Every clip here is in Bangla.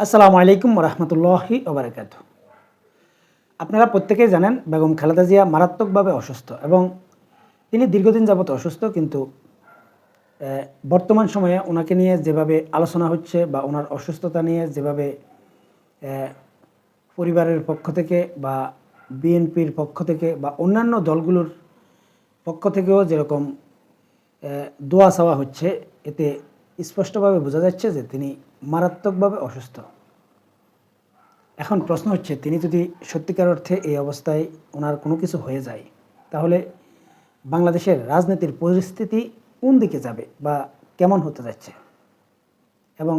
আসসালামু আলাইকুম রহমতুল্লাহি ওবরাকাত আপনারা প্রত্যেকেই জানেন বেগম খালেদা জিয়া মারাত্মকভাবে অসুস্থ এবং তিনি দীর্ঘদিন যাবত অসুস্থ, কিন্তু বর্তমান সময়ে ওনাকে নিয়ে যেভাবে আলোচনা হচ্ছে বা ওনার অসুস্থতা নিয়ে যেভাবে পরিবারের পক্ষ থেকে বা বিএনপির পক্ষ থেকে বা অন্যান্য দলগুলোর পক্ষ থেকেও যেরকম দোয়া চাওয়া হচ্ছে, এতে স্পষ্টভাবে বোঝা যাচ্ছে যে তিনি মারাত্মকভাবে অসুস্থ। এখন প্রশ্ন হচ্ছে, তিনি যদি সত্যিকার অর্থে এই অবস্থায় ওনার কোনো কিছু হয়ে যায়, তাহলে বাংলাদেশের রাজনীতির পরিস্থিতি কোন দিকে যাবে বা কেমন হতে যাচ্ছে? এবং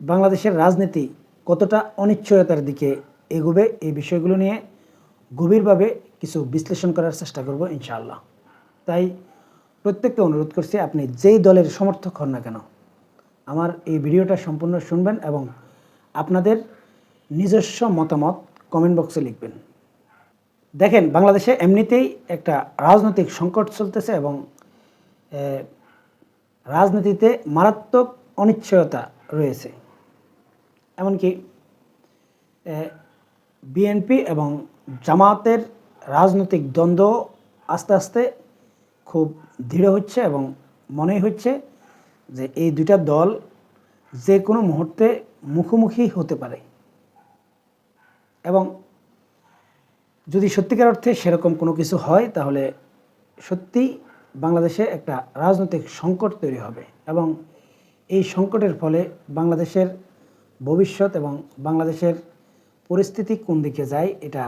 বাংলাদেশের রাজনীতি কতটা অনিশ্চয়তার দিকে এগোবে এই বিষয়গুলো নিয়ে গভীরভাবে কিছু বিশ্লেষণ করার চেষ্টা করব ইনশাআল্লাহ। তাই প্রত্যেককে অনুরোধ করছি, আপনি যেই দলের সমর্থক হন না কেন আমার এই ভিডিওটা সম্পূর্ণ শুনবেন এবং আপনাদের নিজস্ব মতামত কমেন্ট বক্সে লিখবেন। দেখেন, বাংলাদেশে এমনিতেই একটা রাজনৈতিক সংকট চলতেছে এবং রাজনীতিতে মারাত্মক অনিশ্চয়তা রয়েছে। এমনকি বিএনপি এবং জামাতের রাজনৈতিক দ্বন্দ্ব আস্তে আস্তে খুব দৃঢ় হচ্ছে এবং মনে হচ্ছে যে এই দুইটা দল যে কোনো মুহূর্তে মুখোমুখি হতে পারে। এবং যদি সত্যিকার অর্থে সেরকম কোনো কিছু হয়, তাহলে সত্যিই বাংলাদেশে একটা রাজনৈতিক সংকট তৈরি হবে। এবং এই সংকটের ফলে বাংলাদেশের ভবিষ্যৎ এবং বাংলাদেশের পরিস্থিতি কোন দিকে যায়, এটা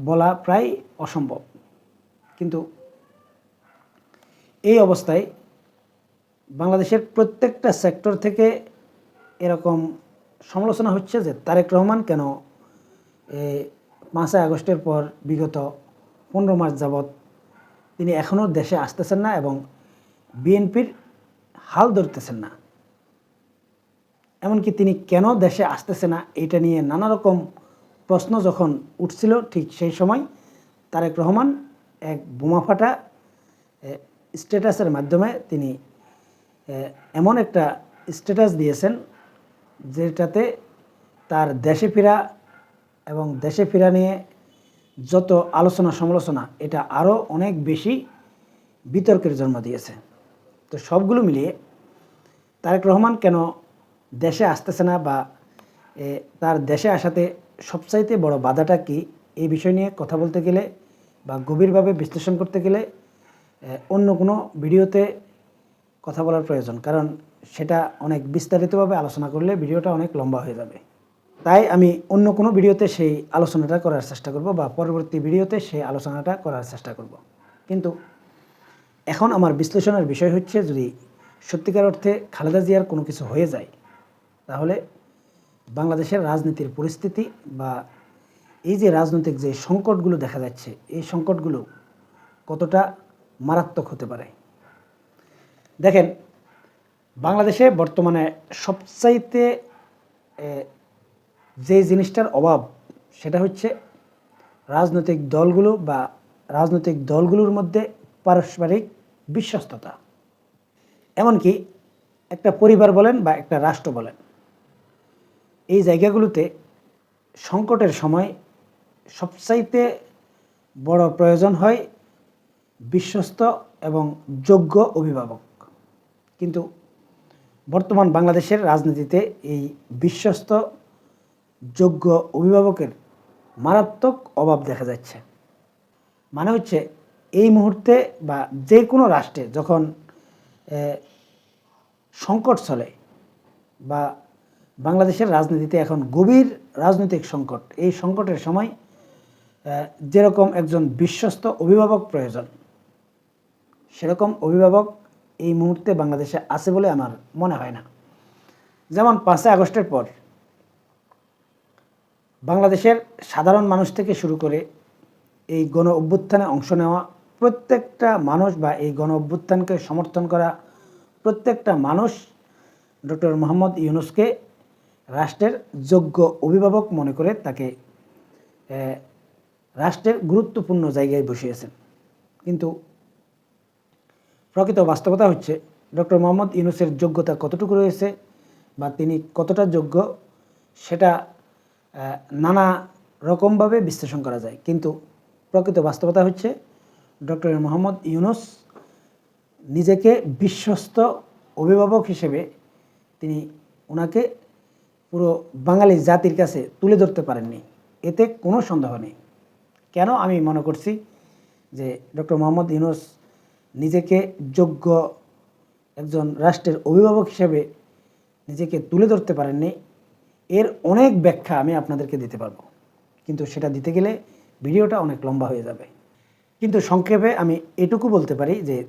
বলা প্রায় অসম্ভব। কিন্তু এই অবস্থায় বাংলাদেশের প্রত্যেকটা সেক্টর থেকে এরকম সমালোচনা হচ্ছে যে তারেক রহমান কেন পাঁচই আগস্টের পর বিগত পনেরো মাস যাবৎ তিনি এখনও দেশে আসতেছেন না এবং বিএনপির হাল ধরতেছেন না। এমনকি তিনি কেন দেশে আসতেছে না এটা নিয়ে নানা রকম প্রশ্ন যখন উঠছিল ঠিক সেই সময় তারেক রহমান এক বোমাফাটা স্ট্যাটাসের মাধ্যমে তিনি এমন একটা স্ট্যাটাস দিয়েছেন যেটাতে তার দেশে ফেরা এবং দেশে ফেরা নিয়ে যত আলোচনা সমালোচনা, এটা আরও অনেক বেশি বিতর্কের জন্ম দিয়েছে। তো সবগুলো মিলিয়ে তারেক রহমান কেন দেশে আসতেছে না বা তার দেশে আসাতে সবচাইতে বড় বাধাটা কি এই বিষয় নিয়ে কথা বলতে গেলে বা গভীরভাবে বিশ্লেষণ করতে গেলে অন্য কোনো ভিডিওতে কথা বলার প্রয়োজন, কারণ সেটা অনেক বিস্তারিতভাবে আলোচনা করলে ভিডিওটা অনেক লম্বা হয়ে যাবে। তাই আমি অন্য কোনো ভিডিওতে সেই আলোচনাটা করার চেষ্টা করব বা পরবর্তী ভিডিওতে সেই আলোচনাটা করার চেষ্টা করব। কিন্তু এখন আমার বিশ্লেষণের বিষয় হচ্ছে, যদি সত্যিকার অর্থে খালেদা জিয়ার কোনো কিছু হয়ে যায়, তাহলে বাংলাদেশের রাজনীতির পরিস্থিতি বা এই যে রাজনৈতিক যে সংকটগুলো দেখা যাচ্ছে, এই সংকটগুলো কতটা মারাত্মক হতে পারে? দেখেন, বাংলাদেশে বর্তমানে সবচাইতে যে জিনিসটার অভাব, সেটা হচ্ছে রাজনৈতিক দলগুলো বা রাজনৈতিক দলগুলোর মধ্যে পারস্পরিক বিশ্বস্ততা। এমনকি একটা পরিবার বলেন বা একটা রাষ্ট্র বলেন, এই জায়গাগুলোতে সংকটের সময় সবচাইতে বড় প্রয়োজন হয় বিশ্বস্ত এবং যোগ্য অভিভাবক। কিন্তু বর্তমান বাংলাদেশের রাজনীতিতে এই বিশ্বস্ত যোগ্য অভিভাবকের মারাত্মক অভাব দেখা যাচ্ছে। মানে হচ্ছে এই মুহূর্তে বা যে কোনো রাষ্ট্রে যখন সংকট চলে বা বাংলাদেশের রাজনীতিতে এখন গভীর রাজনৈতিক সংকট, এই সংকটের সময় যেরকম একজন বিশ্বস্ত অভিভাবক প্রয়োজন, সেরকম অভিভাবক এই মুহূর্তে বাংলাদেশে আছে বলে আমার মনে হয় না। যেমন পাঁচই আগস্টের পর বাংলাদেশের সাধারণ মানুষ থেকে শুরু করে এই গণ অভ্যুত্থানে অংশ নেওয়া প্রত্যেকটা মানুষ বা এই গণ অভ্যুত্থানকে সমর্থন করা প্রত্যেকটা মানুষ ডক্টর মোহাম্মদ ইউনুসকে রাষ্ট্রের যোগ্য অভিভাবক মনে করে তাকে রাষ্ট্রের গুরুত্বপূর্ণ জায়গায় বসিয়েছেন। কিন্তু প্রকৃত বাস্তবতা হচ্ছে ডক্টর মোহাম্মদ ইউনুসের যোগ্যতা কতটুকু রয়েছে বা তিনি কতটা যোগ্য সেটা নানা রকমভাবে বিশ্লেষণ করা যায়। কিন্তু প্রকৃত বাস্তবতা হচ্ছে ডক্টর মোহাম্মদ ইউনুস নিজেকে বিশ্বস্ত অভিভাবক হিসেবে তিনি ওনাকে পুরো বাঙালি জাতির কাছে তুলে ধরতে পারেননি। এতে কোনো সন্দেহ নেই। কেন আমি মনে করছি যে ডক্টর মোহাম্মদ ইউনুস নিজেকে যোগ্য একজন রাষ্ট্রের অভিভাবক হিসেবে নিজেকে তুলে ধরতে পারেননি। এর অনেক ব্যাখ্যা আমি আপনাদেরকে দিতে পারব। কিন্তু সেটা দিতে গেলে ভিডিওটা অনেক লম্বা হয়ে যাবে। কিন্তু সংক্ষেপে আমি এটুকু বলতে পারি যে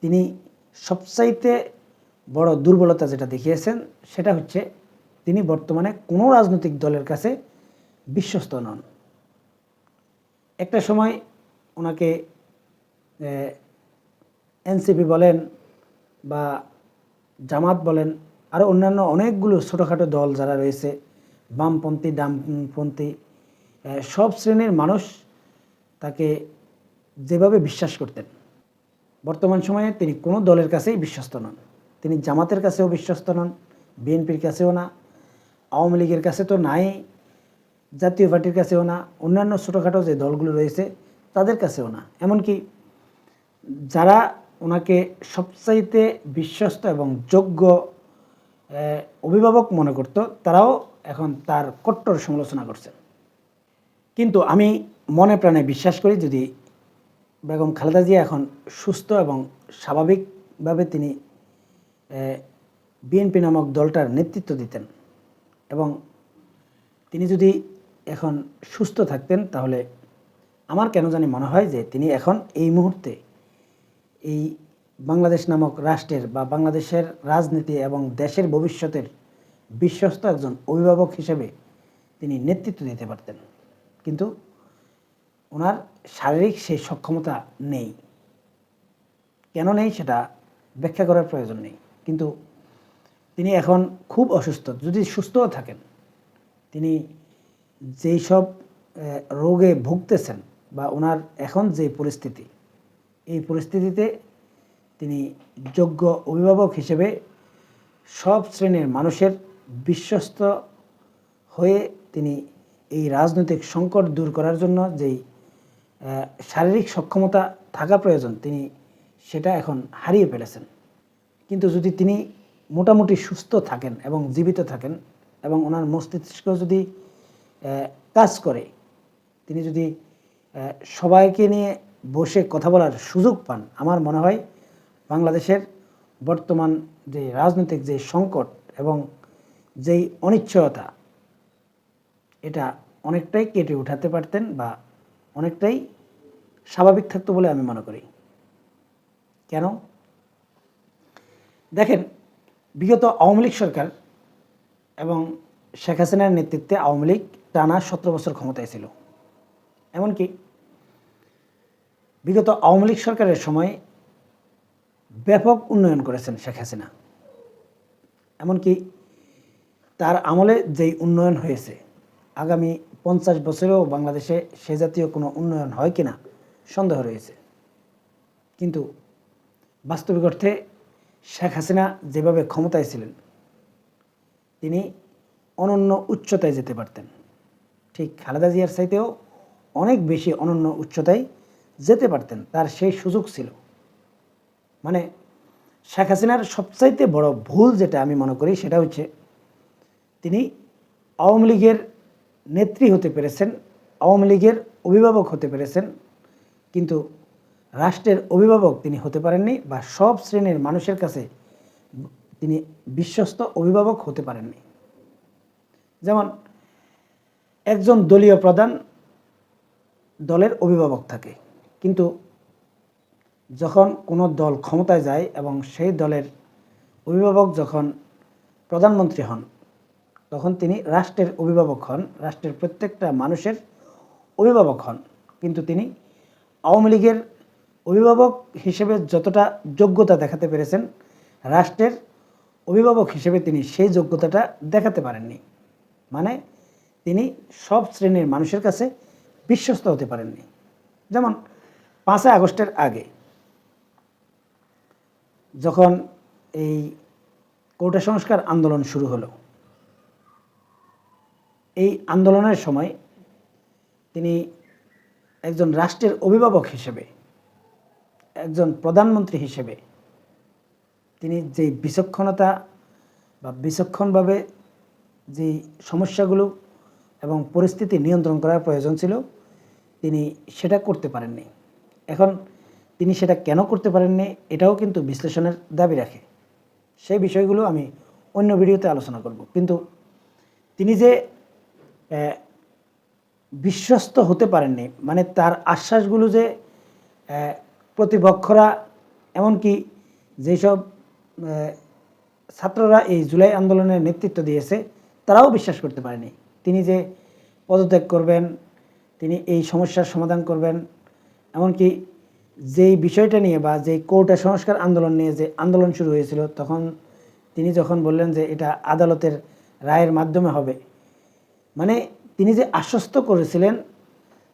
তিনি সবচাইতে বড় দুর্বলতা যেটা দেখিয়েছেন, সেটা হচ্ছে তিনি বর্তমানে কোনো রাজনৈতিক দলের কাছে বিশ্বস্ত নন। একটা সময় ওনাকে এনসিপি বলেন বা জামাত বলেন আরও অন্যান্য অনেকগুলো ছোটোখাটো দল যারা রয়েছে, বামপন্থী ডামপন্থী সব শ্রেণির মানুষ তাকে যেভাবে বিশ্বাস করতেন, বর্তমান সময়ে তিনি কোনো দলের কাছেই বিশ্বস্ত নন। তিনি জামাতের কাছেও বিশ্বস্ত নন, বিএনপির কাছেও না, আওয়ামী লীগের কাছে তো নাই, জাতীয় পার্টির কাছেও না, অন্যান্য ছোটোখাটো যে দলগুলো রয়েছে তাদের কাছেও না। এমনকি যারা ওনাকে সবচাইতে বিশ্বস্ত এবং যোগ্য অভিভাবক মনে করত। তারাও এখন তার কট্টর সমালোচনা করছেন কিন্তু আমি মনে প্রাণে বিশ্বাস করি, যদি বেগম খালেদা জিয়া এখন সুস্থ এবং স্বাভাবিকভাবে তিনি বিএনপি নামক দলটার নেতৃত্ব দিতেন এবং তিনি যদি এখন সুস্থ থাকতেন, তাহলে আমার কেন জানি মনে হয় যে তিনি এখন এই মুহূর্তে এই বাংলাদেশ নামক রাষ্ট্রের বা বাংলাদেশের রাজনীতি এবং দেশের ভবিষ্যতের বিশ্বস্ত একজন অভিভাবক হিসেবে তিনি নেতৃত্ব দিতে পারতেন। কিন্তু ওনার শারীরিক সেই সক্ষমতা নেই। কেন নেই সেটা ব্যাখ্যা করার প্রয়োজন নেই। কিন্তু তিনি এখন খুব অসুস্থ। যদি সুস্থও থাকেন, তিনি যেই সব রোগে ভুগতেছেন বা ওনার এখন যে পরিস্থিতি এই পরিস্থিতিতে তিনি যোগ্য অভিভাবক হিসেবে সব শ্রেণির মানুষের বিশ্বস্ত হয়ে তিনি এই রাজনৈতিক সংকট দূর করার জন্য যেই শারীরিক সক্ষমতা থাকা প্রয়োজন, তিনি সেটা এখন হারিয়ে ফেলেছেন। কিন্তু যদি তিনি মোটামুটি সুস্থ থাকেন এবং জীবিত থাকেন এবং ওনার মস্তিষ্ক যদি কাজ করে, তিনি যদি সবাইকে নিয়ে বসে কথা বলার সুযোগ পান। আমার মনে হয় বাংলাদেশের বর্তমান যে রাজনৈতিক যে সংকট এবং যেই অনিশ্চয়তা, এটা অনেকটাই কেটে উঠাতে পারতেন বা অনেকটাই স্বাভাবিক থাকতো বলে আমি মনে করি। কেন? দেখেন, বিগত আওয়ামী লীগ সরকার এবং শেখ হাসিনার নেতৃত্বে আওয়ামী লীগ টানা সতেরো বছর ক্ষমতায় ছিল। এমনকি বিগত আওয়ামী লীগ সরকারের সময় ব্যাপক উন্নয়ন করেছেন শেখ হাসিনা। এমনকি তার আমলে যেই উন্নয়ন হয়েছে, আগামী পঞ্চাশ বছরেও বাংলাদেশে সে জাতীয় কোনো উন্নয়ন হয় কিনা সন্দেহ রয়েছে। কিন্তু বাস্তবিক অর্থে শেখ হাসিনা যেভাবে ক্ষমতায় ছিলেন, তিনি অনন্য উচ্চতায় যেতে পারতেন। ঠিক খালেদা জিয়ার চাইতেও অনেক বেশি অনন্য উচ্চতায় যেতে পারতেন, তার সেই সুযোগ ছিল। মানে শেখ হাসিনার সবচাইতে বড় ভুল যেটা আমি মনে করি, সেটা হচ্ছে তিনি আওয়ামী লীগের নেত্রী হতে পেরেছেন, আওয়ামী লীগের অভিভাবক হতে পেরেছেন, কিন্তু রাষ্ট্রের অভিভাবক তিনি হতে পারেননি বা সব শ্রেণির মানুষের কাছে তিনি বিশ্বস্ত অভিভাবক হতে পারেননি। যেমন একজন দলীয় প্রধান দলের অভিভাবক থাকে। কিন্তু যখন কোনো দল ক্ষমতায় যায় এবং সেই দলের অভিভাবক যখন প্রধানমন্ত্রী হন, তখন তিনি রাষ্ট্রের অভিভাবক হন, রাষ্ট্রের প্রত্যেকটা মানুষের অভিভাবক হন। কিন্তু তিনি আওয়ামী লীগের অভিভাবক হিসেবে যতটা যোগ্যতা দেখাতে পেরেছেন, রাষ্ট্রের অভিভাবক হিসেবে তিনি সেই যোগ্যতাটা দেখাতে পারেননি। মানে তিনি সব শ্রেণির মানুষের কাছে বিশ্বস্ত হতে পারেননি। যেমন পাঁচই আগস্টের আগে, যখন এই কোটা সংস্কার আন্দোলন শুরু হলো, এই আন্দোলনের সময় তিনি একজন রাষ্ট্রের অভিভাবক হিসেবে, একজন প্রধানমন্ত্রী হিসেবে তিনি যে বিচক্ষণতা বা বিচক্ষণভাবে যে সমস্যাগুলো এবং পরিস্থিতি নিয়ন্ত্রণ করার প্রয়োজন ছিল, তিনি সেটা করতে পারেননি। এখন তিনি সেটা কেন করতে পারেননি এটাও কিন্তু বিশ্লেষণের দাবি রাখে। সেই বিষয়গুলো আমি অন্য ভিডিওতে আলোচনা করব। কিন্তু তিনি যে বিশ্বস্ত হতে পারেননি মানে তার আশ্বাসগুলো যে প্রতিপক্ষরা, এমনকি যেসব ছাত্ররা এই জুলাই আন্দোলনের নেতৃত্ব দিয়েছে, তারাও বিশ্বাস করতে পারেনি। তিনি যে পদত্যাগ করবেন, তিনি এই সমস্যার সমাধান করবেন এমনকি যেই বিষয়টা নিয়ে বা যেই কোর্টা সংস্কার আন্দোলন নিয়ে যে আন্দোলন শুরু হয়েছিল, তখন তিনি যখন বললেন যে এটা আদালতের রায়ের মাধ্যমে হবে মানে তিনি যে আশ্বস্ত করেছিলেন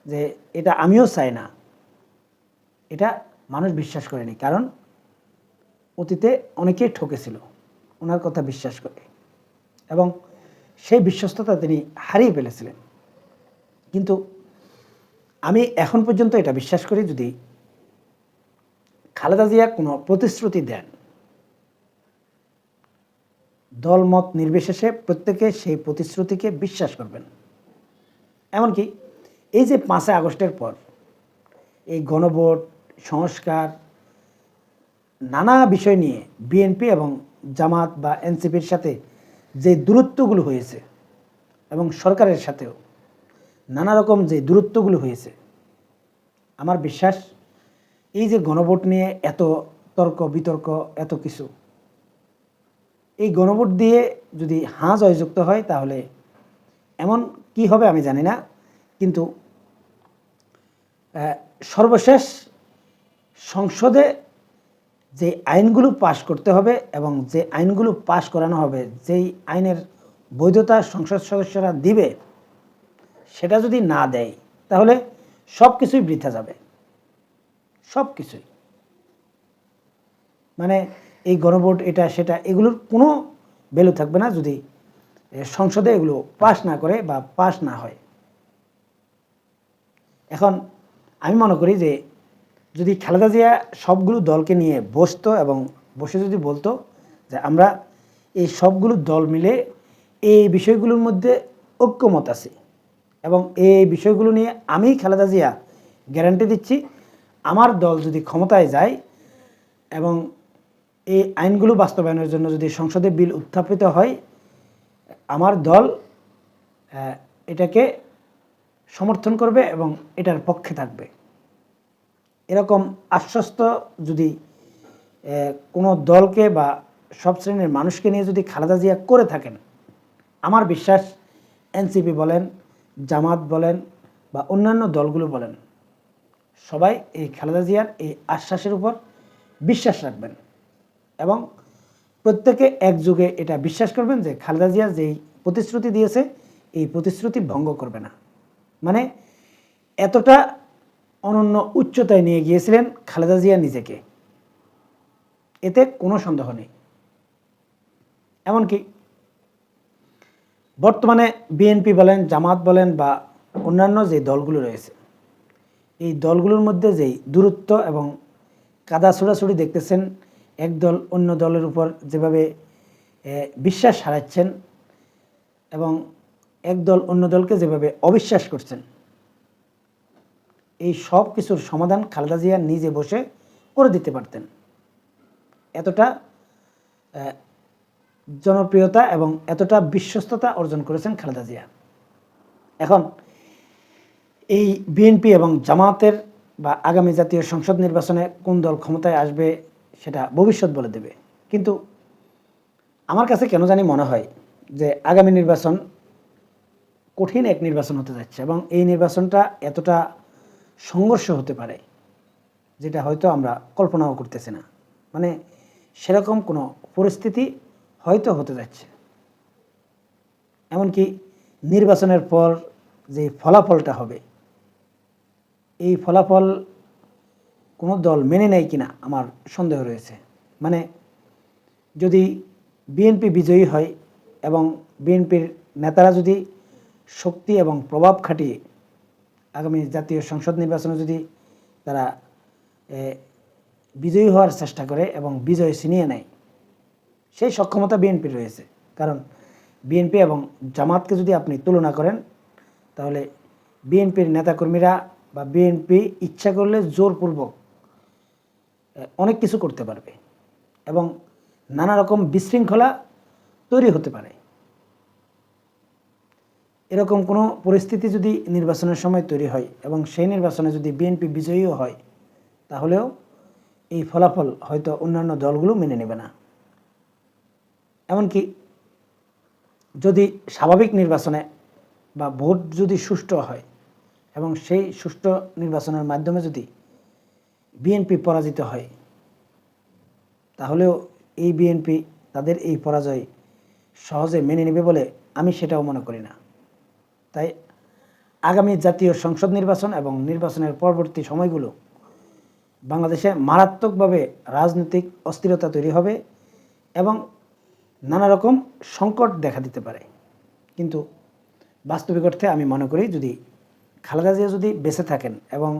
যে এটা আমিও চাই না, এটা মানুষ বিশ্বাস করেনি। কারণ অতীতে অনেকেই ঠকেছিল, ওনার কথা বিশ্বাস করে, এবং সেই বিশ্বস্ততা তিনি হারিয়ে ফেলেছিলেন। কিন্তু আমি এখন পর্যন্ত এটা বিশ্বাস করি যদি খালেদা জিয়া কোনো প্রতিশ্রুতি দেন, দলমত নির্বিশেষে প্রত্যেকে সেই প্রতিশ্রুতিকে বিশ্বাস করবেন। এমনকি এই যে পাঁচই আগস্টের পর এই গণভোট, সংস্কার, নানা বিষয় নিয়ে বিএনপি এবং জামাত বা এনসিপির সাথে যে দূরত্বগুলো হয়েছে এবং সরকারের সাথেও নানা রকম যে দূরত্বগুলো হয়েছে। আমার বিশ্বাস, এই যে গণভোট নিয়ে এত তর্ক, বিতর্ক, এত কিছু, এই গণভোট দিয়ে যদি হাঁ জয়যুক্ত হয়, তাহলে এমন কি হবে আমি জানি না। কিন্তু সর্বশেষ সংসদে যে আইনগুলো পাশ করতে হবে এবং যে আইনগুলো পাশ করানো হবে, যেই আইনের বৈধতা সংসদ সদস্যরা দিবে সেটা যদি না দেয়, তাহলে সব কিছুই বৃথা যাবে। সব কিছুই মানে এই গণভোট, এটা, সেটা, এগুলোর কোনো ভ্যালু থাকবে না যদি সংসদে এগুলো পাশ না করে বা পাশ না হয়। এখন আমি মনে করি যে, যদি খালেদা জিয়া সবগুলো দলকে নিয়ে বসতো এবং বসে যদি বলতো যে, আমরা এই সবগুলো দল মিলে এই বিষয়গুলোর মধ্যে ঐক্যমত আছে। এবং এই বিষয়গুলো নিয়ে আমি, খালেদা জিয়া গ্যারান্টি দিচ্ছি, আমার দল যদি ক্ষমতায় যায় এবং এই আইনগুলো বাস্তবায়নের জন্য যদি সংসদে বিল উত্থাপিত হয়, আমার দল এটাকে সমর্থন করবে এবং এটার পক্ষে থাকবে। এরকম আশ্বস্ত যদি কোনো দলকে বা সব শ্রেণির মানুষকে নিয়ে যদি খালেদা জিয়া করে থাকেন, আমার বিশ্বাস এনসিপি বলেন জামাত বলেন বা অন্যান্য দলগুলো বলেন, সবাই এই খালেদা জিয়ার এই আশ্বাসের উপর বিশ্বাস রাখবেন এবং প্রত্যেকে একযোগে এটা বিশ্বাস করবেন যে খালেদা জিয়া যেই প্রতিশ্রুতি দিয়েছে, এই প্রতিশ্রুতি ভঙ্গ করবে না। মানে এতটা অনন্য উচ্চতায় নিয়ে গিয়েছিলেন খালেদা জিয়া নিজেকে। এতে কোনো সন্দেহ নেই। এমনকি বর্তমানে বিএনপি বলেন, জামাত বলেন বা অন্যান্য যে দলগুলো রয়েছে, এই দলগুলোর মধ্যে যেই দূরত্ব এবং কাদা ছোড়াছুড়ি দেখতেছেন, এক দল অন্য দলের উপর যেভাবে বিশ্বাস হারাচ্ছেন এবং এক দল অন্য দলকে যেভাবে অবিশ্বাস করছেন, এই সব কিছুর সমাধান খালেদা জিয়া নিজে বসে করে দিতে পারতেন। এতটা জনপ্রিয়তা এবং এতটা বিশ্বস্ততা অর্জন করেছেন খালেদা জিয়া। এখন, এই বিএনপি এবং জামাতের বা আগামী জাতীয় সংসদ নির্বাচনে কোন দল ক্ষমতায় আসবে সেটা ভবিষ্যৎ বলে দেবে। কিন্তু আমার কাছে কেন জানি মনে হয় যে আগামী নির্বাচন কঠিন এক নির্বাচন হতে যাচ্ছে এবং এই নির্বাচনটা এতটা সংঘর্ষ হতে পারে যেটা হয়তো আমরা কল্পনাও করতেছি না। মানে সেরকম কোনো পরিস্থিতি হয়তো হতে যাচ্ছে। এমনকি নির্বাচনের পর যে ফলাফলটা হবে, এই ফলাফল কোনো দল মেনে নেয় কিনা আমার সন্দেহ রয়েছে। মানে যদি বিএনপি বিজয়ী হয় এবং বিএনপির নেতারা যদি শক্তি এবং প্রভাব খাটিয়ে আগামী জাতীয় সংসদ নির্বাচনে যদি তারা বিজয়ী হওয়ার চেষ্টা করে এবং বিজয় ছিনিয়ে নেয় সেই সক্ষমতা বিএনপির রয়েছে। কারণ বিএনপি এবং জামাতকে যদি আপনি তুলনা করেন, তাহলে বিএনপির নেতাকর্মীরা বা বিএনপি ইচ্ছা করলে জোরপূর্বক অনেক কিছু করতে পারবে এবং নানা রকম বিশৃঙ্খলা তৈরি হতে পারে। এরকম কোনো পরিস্থিতি যদি নির্বাচনের সময় তৈরি হয় এবং সেই নির্বাচনে যদি বিএনপি বিজয়ীও হয়, তাহলেও এই ফলাফল হয়তো অন্যান্য দলগুলো মেনে নেবে না। এমনকি যদি স্বাভাবিক নির্বাচনে বা ভোট যদি সুষ্ঠু হয় এবং সেই সুষ্ঠু নির্বাচনের মাধ্যমে যদি বিএনপি পরাজিত হয়, তাহলেও এই বিএনপি তাদের এই পরাজয় সহজে মেনে নেবে বলে আমি সেটাও মনে করি না। তাই আগামী জাতীয় সংসদ নির্বাচন এবং নির্বাচনের পরবর্তী সময়গুলো বাংলাদেশে মারাত্মকভাবে রাজনৈতিক অস্থিরতা তৈরি হবে এবং নানা রকম সংকট দেখা দিতে পারে। কিন্তু বাস্তবিক অর্থে আমি মনে করি যদি খালেদা জিয়া যদি বেঁচে থাকেন এবং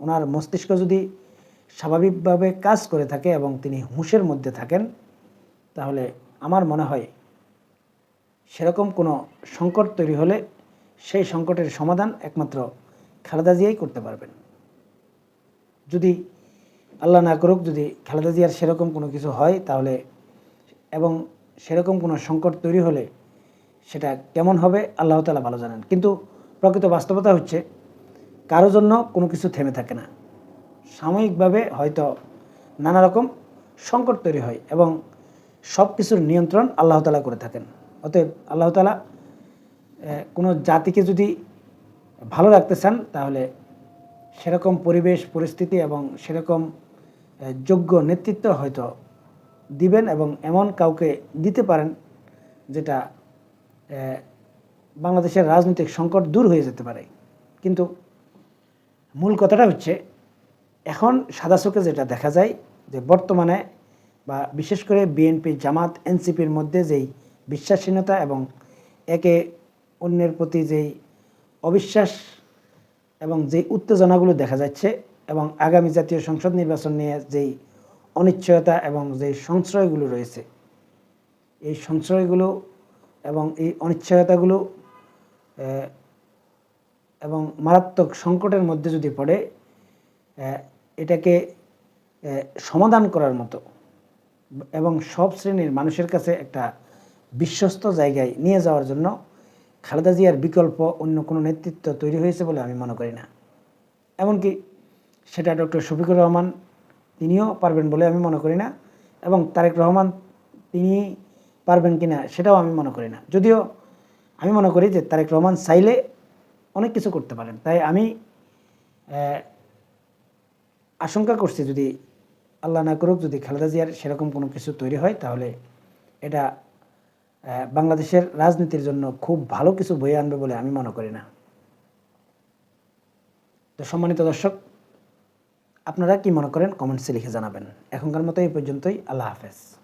ওনার মস্তিষ্ক যদি স্বাভাবিকভাবে কাজ করে থাকে এবং তিনি হুঁশের মধ্যে থাকেন, তাহলে আমার মনে হয় সেরকম কোনো সংকট তৈরি হলে সেই সংকটের সমাধান একমাত্র খালেদা জিয়াই করতে পারবেন। যদি আল্লাহ না করুক, যদি খালেদা জিয়ার সেরকম কোনো কিছু হয়, তাহলে এবং সেরকম কোনো সংকট তৈরি হলে সেটা কেমন হবে, আল্লাহ তালা ভালো জানেন। কিন্তু প্রকৃত বাস্তবতা হচ্ছে, কারও জন্য কোনো কিছু থেমে থাকে না। সাময়িকভাবে হয়তো নানা রকম সংকট তৈরি হয় এবং সব কিছুর নিয়ন্ত্রণ আল্লাহ তালা করে থাকেন। অতএব আল্লাহ তালা কোনো জাতিকে যদি ভালো রাখতে চান, তাহলে সেরকম পরিবেশ, পরিস্থিতি এবং সেরকম যোগ্য নেতৃত্ব হয়তো দিবেন এবং এমন কাউকে দিতে পারেন যেটা বাংলাদেশের রাজনৈতিক সংকট দূর হয়ে যেতে পারে। কিন্তু মূল কথাটা হচ্ছে, এখন সাদা চোখে যেটা দেখা যায় যে বর্তমানে বা বিশেষ করে বিএনপি, জামাত, এনসিপির মধ্যে যেই বিশ্বাসহীনতা এবং একে অন্যের প্রতি যেই অবিশ্বাস এবং যেই উত্তেজনাগুলো দেখা যাচ্ছে এবং আগামী জাতীয় সংসদ নির্বাচন নিয়ে যেই অনিশ্চয়তা এবং যেই সংশয়গুলো রয়েছে, এই সংশয়গুলো এবং এই অনিশ্চয়তাগুলো এবং মারাত্মক সংকটের মধ্যে যদি পড়ে এটাকে সমাধান করার মতো এবং সব শ্রেণির মানুষের কাছে একটা বিশ্বস্ত জায়গায় নিয়ে যাওয়ার জন্য খালেদা জিয়ার বিকল্প অন্য কোনো নেতৃত্ব তৈরি হয়েছে বলে আমি মনে করি না। এমনকি সেটা ডক্টর শফিকুর রহমান তিনিও পারবেন বলে আমি মনে করি না। এবং তারেক রহমান তিনি পারবেন কিনা সেটাও আমি মনে করি না। যদিও আমি মনে করি যে তারেক রহমান চাইলে অনেক কিছু করতে পারেন। তাই আমি আশঙ্কা করছি যদি আল্লাহ না করুক, যদি খালেদা জিয়ার সেরকম কোনো কিছু তৈরি হয়, তাহলে এটা বাংলাদেশের রাজনীতির জন্য খুব ভালো কিছু বয়ে আনবে বলে আমি মনে করি না। তো সম্মানিত দর্শক আপনারা কি মনে করেন? কমেন্টসে লিখে জানাবেন। এখনকার মতো এই পর্যন্তই। আল্লাহ হাফেজ।